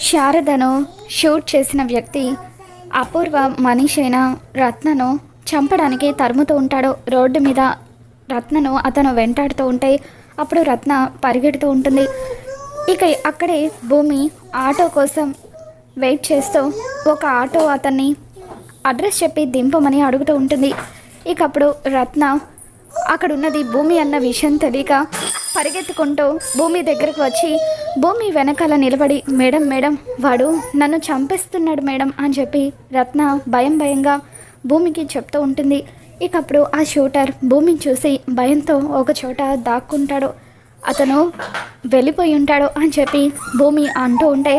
శారదను shoot చేసిన వ్యక్తి అపూర్వ మనిషి అయిన రత్నను చంపడానికి తరుముతూ ఉంటాడు. రోడ్డు మీద రత్నను అతను వెంటాడుతూ ఉంటే అప్పుడు రత్న పరిగెడుతూ ఉంటుంది. ఇక అక్కడే భూమి ఆటో కోసం వెయిట్ చేస్తూ ఒక ఆటో అతన్ని అడ్రస్ చెప్పి దింపమని అడుగుతూ ఉంటుంది. ఇక అప్పుడు రత్న అక్కడ ఉన్నది భూమి అన్న విషయం తెలియక పరిగెత్తుకుంటూ భూమి దగ్గరకు వచ్చి భూమి వెనకాల నిలబడి మేడం మేడం వాడు నన్ను చంపేస్తున్నాడు మేడం అని చెప్పి రత్న భయం భయంగా భూమికి చెప్తూ ఉంటుంది. ఇకప్పుడు ఆ షూటర్ భూమిని చూసి భయంతో ఒక చోట దాక్కుంటాడు. అతను వెళ్ళిపోయి ఉంటాడు అని చెప్పి భూమి అంటూ ఉంటే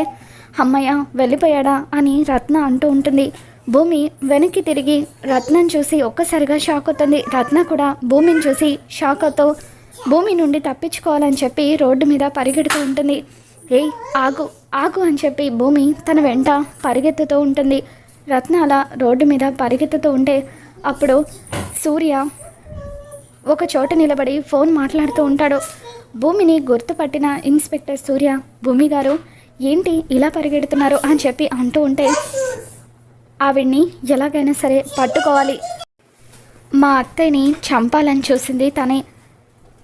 అమ్మయ్య వెళ్ళిపోయాడా? అని రత్న అంటూ ఉంటుంది. భూమి వెనక్కి తిరిగి రత్నం చూసి ఒక్కసారిగా షాక్ అవుతుంది. రత్న కూడా భూమిని చూసి షాక్ అవుతూ భూమి నుండి తప్పించుకోవాలని చెప్పి రోడ్డు మీద పరిగెడుతూ ఉంటుంది. ఏయ్ ఆగు ఆగు అని చెప్పి భూమి తన వెంట పరిగెత్తుతూ ఉంటుంది. రత్న అలా రోడ్డు మీద పరిగెత్తుతూ ఉంటే అప్పుడు సూర్య ఒక చోట నిలబడి ఫోన్ మాట్లాడుతూ ఉంటాడు. భూమిని గుర్తుపట్టిన ఇన్స్పెక్టర్ సూర్య భూమి గారు ఏంటి ఇలా పరిగెడుతున్నారు? అని చెప్పి అంటూ ఉంటే ఆవిడ్ని ఎలాగైనా సరే పట్టుకోవాలి. మా అత్తయ్యని చంపాలని చూసింది తనే.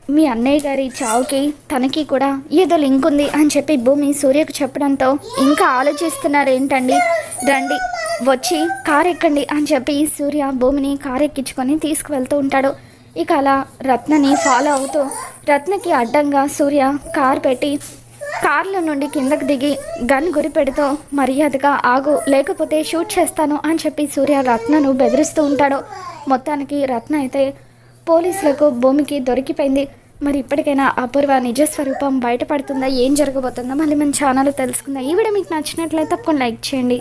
మీ అన్నయ్య గారి చావుకి తనకి కూడా ఏదో లింక్ ఉంది అని చెప్పి భూమి సూర్యకు చెప్పడంతో ఇంకా ఆలోచిస్తున్నారు ఏంటండి రండి వచ్చి కారు ఎక్కండి అని చెప్పి సూర్య భూమిని కారు ఎక్కించుకొని తీసుకువెళ్తూ ఉంటాడు. ఇక అలా రత్నని ఫాలో అవుతూ రత్నకి అడ్డంగా సూర్య కారు పెట్టి కార్లో నుండి కిందకు దిగి గన్ గురి పెడుతూ మర్యాదగా ఆగు లేకపోతే షూట్ చేస్తాను అని చెప్పి సూర్య రత్నను బెదిరిస్తూ ఉంటాడు. మొత్తానికి రత్న అయితే పోలీసులకు భూమికి దొరికిపోయింది. మరి ఇప్పటికైనా అపూర్వ నిజ స్వరూపం బయటపడుతుందా? ఏం జరగబోతుందో మళ్ళీ మన ఛానల్ తెలుసుకుందాం. ఈ వీడియో మీకు నచ్చినట్లయితే తప్పకుండా లైక్ చేయండి.